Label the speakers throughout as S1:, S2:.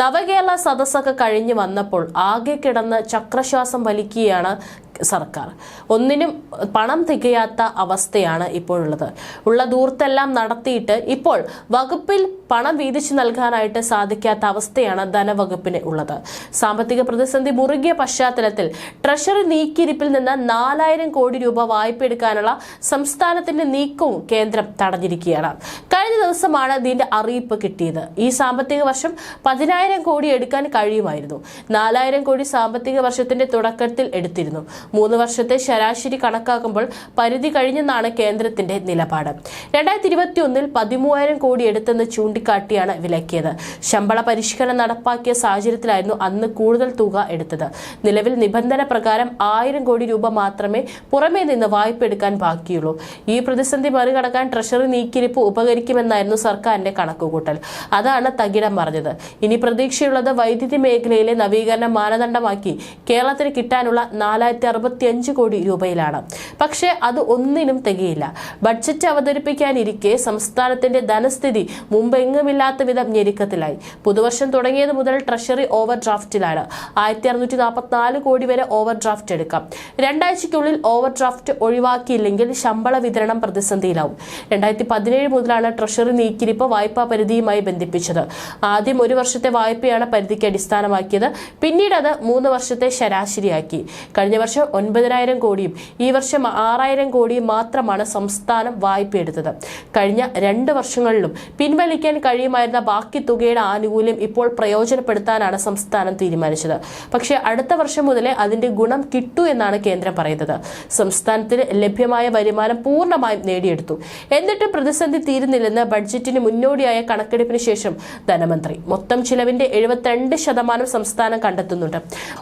S1: നവകേരള സദസ്സൊക്കെ കഴിഞ്ഞു വന്നപ്പോൾ ആകെ കിടന്ന് ചക്രശ്വാസം വലിക്കുകയാണ് സർക്കാർ. ഒന്നിനും പണം തികയാത്ത അവസ്ഥയാണ് ഇപ്പോഴുള്ളത്. ഉള്ള ദൂർത്തെല്ലാം നടത്തിയിട്ട് ഇപ്പോൾ വകുപ്പിൽ പണം വീതിച്ചു നൽകാനായിട്ട് സാധിക്കാത്ത അവസ്ഥയാണ് ധനവകുപ്പിന് ഉള്ളത്. സാമ്പത്തിക പ്രതിസന്ധി മുറുകിയ പശ്ചാത്തലത്തിൽ ട്രഷറി നീക്കിയിരിപ്പിൽ നിന്ന് നാലായിരം കോടി രൂപ വായ്പ എടുക്കാനുള്ള സംസ്ഥാനത്തിന്റെ നീക്കവും കേന്ദ്രം തടഞ്ഞിരിക്കുകയാണ്. കഴിഞ്ഞ ദിവസമാണ് ഇതിന്റെ അറിയിപ്പ് കിട്ടിയത്. ഈ സാമ്പത്തിക വർഷം പതിനായിരം കോടി എടുക്കാൻ കഴിയുമായിരുന്നു. നാലായിരം കോടി സാമ്പത്തിക വർഷത്തിന്റെ തുടക്കത്തിൽ എടുത്തിരുന്നു. മൂന്ന് വർഷത്തെ ശരാശരി കണക്കാക്കുമ്പോൾ പരിധി കഴിഞ്ഞെന്നാണ് കേന്ദ്രത്തിന്റെ നിലപാട്. രണ്ടായിരത്തി ഇരുപത്തി ഒന്നിൽ പതിമൂവായിരം കോടി എടുത്തെന്ന് ചൂണ്ടിക്കാട്ടിയാണ് വിലക്കിയത്. ശമ്പള പരിഷ്കരണം നടപ്പാക്കിയ സാഹചര്യത്തിലായിരുന്നു അന്ന് കൂടുതൽ തുക എടുത്തത്. നിലവിൽ നിബന്ധന പ്രകാരം ആയിരം കോടി രൂപ മാത്രമേ പുറമേ നിന്ന് വായ്പ എടുക്കാൻ ബാക്കിയുള്ളൂ. ഈ പ്രതിസന്ധി മറികടക്കാൻ ട്രഷറി നീക്കിരിപ്പ് ഉപകരിക്കുമെന്നായിരുന്നു സർക്കാരിന്റെ കണക്കുകൂട്ടൽ. അതാണ് തകിടം പറഞ്ഞത് ഇനി പ്രതീക്ഷയുള്ളത് വൈദ്യുതി മേഖലയിലെ നവീകരണം മാനദണ്ഡമാക്കി കേരളത്തിന് കിട്ടാനുള്ള നാലായിരത്തി അറുപത്തിയഞ്ച് കോടി രൂപയിലാണ്. പക്ഷേ അത് ഒന്നിനും തികയില്ല. ബഡ്ജറ്റ് അവതരിപ്പിക്കാനിരിക്കെ സംസ്ഥാനത്തിന്റെ ധനസ്ഥിതി മുമ്പെങ്ങുമില്ലാത്ത വിധം ഞെരുക്കത്തിലായി. പുതുവർഷം തുടങ്ങിയത് മുതൽ ട്രഷറി ഓവർ ഡ്രാഫ്റ്റിലാണ് ആയിരത്തി അറുന്നൂറ്റി നാൽപ്പത്തിനാല് കോടി വരെ ഓവർ ഡ്രാഫ്റ്റ് എടുക്കാം. രണ്ടാഴ്ചയ്ക്കുള്ളിൽ ഓവർ ഡ്രാഫ്റ്റ് ഒഴിവാക്കിയില്ലെങ്കിൽ ശമ്പള വിതരണം പ്രതിസന്ധിയിലാവും. രണ്ടായിരത്തി പതിനേഴ് മുതലാണ് ട്രഷറി നീക്കിരിപ്പ് വായ്പാ പരിധിയുമായി ബന്ധിപ്പിച്ചത്. ആദ്യം ഒരു വർഷത്തെ വായ്പയാണ് പരിധിക്ക് അടിസ്ഥാനമാക്കിയത്. പിന്നീട് അത് മൂന്ന് വർഷത്തെ ശരാശരിയാക്കി. കഴിഞ്ഞ വർഷം ഒൻപതിനായിരം കോടിയും ഈ വർഷം ആറായിരം കോടിയും മാത്രമാണ് സംസ്ഥാനം വായ്പ എടുത്തത് കഴിഞ്ഞ രണ്ട് വർഷങ്ങളിലും പിൻവലിക്കാൻ കഴിയുമായിരുന്ന ബാക്കി തുകയുടെ ആനുകൂല്യം ഇപ്പോൾ പ്രയോജനപ്പെടുത്താനാണ് സംസ്ഥാനം തീരുമാനിച്ചത്. പക്ഷേ അടുത്ത വർഷം മുതലേ അതിന്റെ ഗുണം കിട്ടൂ എന്നാണ് കേന്ദ്രം പറയുന്നത്. സംസ്ഥാനത്തിന് ലഭ്യമായ വരുമാനം പൂർണമായും നേടിയെടുത്തു. എന്നിട്ടും പ്രതിസന്ധി തീരുന്നില്ലെന്ന് ബഡ്ജറ്റിന് മുന്നോടിയായ കണക്കെടുപ്പിന് ശേഷം ധനമന്ത്രി. മൊത്തം ചിലവിന്റെ എഴുപത്തിരണ്ട് ശതമാനം സംസ്ഥാനം കണ്ടെത്തുന്നുണ്ട്.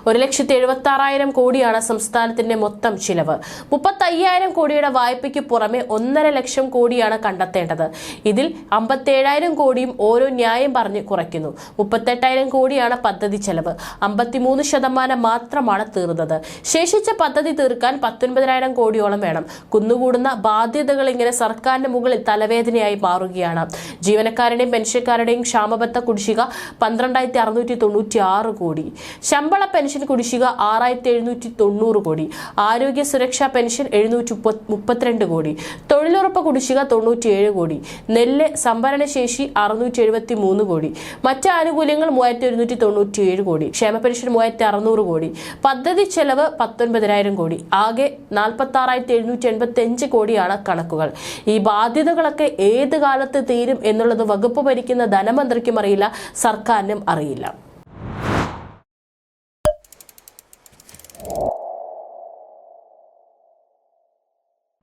S1: ഒരു ലക്ഷത്തി എഴുപത്തി ആറായിരം കോടിയാണ് സംസ്ഥാനത്തിന്റെ മൊത്തം ചിലവ്. മുപ്പത്തി അയ്യായിരം കോടിയുടെ വായ്പയ്ക്ക് പുറമെ ഒന്നര ലക്ഷം കോടിയാണ് കണ്ടെത്തേണ്ടത്. ഇതിൽ അമ്പത്തേഴായിരം കോടിയും ഓരോ ന്യായം പറഞ്ഞ് കുറയ്ക്കുന്നു. മുപ്പത്തെട്ടായിരം കോടിയാണ് പദ്ധതി ചെലവ്. അമ്പത്തിമൂന്ന് ശതമാനം മാത്രമാണ് തീർന്നത്. ശേഷിച്ച പദ്ധതി തീർക്കാൻ പത്തൊൻപതിനായിരം കോടിയോളം വേണം. കുന്നുകൂടുന്ന ബാധ്യതകൾ ഇങ്ങനെ സർക്കാരിന്റെ മുകളിൽ തലവേദനയായി മാറുകയാണ്. ജീവനക്കാരുടെയും പെൻഷൻകാരുടെയും ക്ഷാമബത്ത കുടിശ്ശിക പന്ത്രണ്ടായിരത്തി അറുന്നൂറ്റി തൊണ്ണൂറ്റി ആറ് കോടി. ശമ്പള പെൻഷൻ കുടിശ്ശിക ആറായിരത്തി എഴുന്നൂറ്റി തൊണ്ണൂറ് കോടി. ആരോഗ്യ സുരക്ഷാ പെൻഷൻ എഴുന്നൂറ്റി മുപ്പത്തിരണ്ട് കോടി. തൊഴിലുറപ്പ് കുടിശ്ശിക തൊണ്ണൂറ്റിയേഴ് കോടി. നെല്ല് സംഭരണശേഷി അറുന്നൂറ്റി എഴുപത്തി മൂന്ന് കോടി. മറ്റ് ആനുകൂല്യങ്ങൾ മൂവായിരത്തി ഒരുന്നൂറ്റി തൊണ്ണൂറ്റിയേഴ് കോടി. ക്ഷേമ പെൻഷൻ മൂവായിരത്തി അറുന്നൂറ് കോടി. പദ്ധതി ചെലവ് പത്തൊൻപതിനായിരം കോടി. ആകെ നാൽപ്പത്തി ആറായിരത്തി എഴുന്നൂറ്റി എൺപത്തി അഞ്ച് കോടിയാണ് കണക്കുകൾ. ഈ ബാധ്യതകളൊക്കെ ഏത് കാലത്ത് തീരും എന്നുള്ളത് വകുപ്പ് ഭരിക്കുന്ന ധനമന്ത്രിക്കും അറിയില്ല. സർക്കാരിനും ആരിനും അറിയില്ല.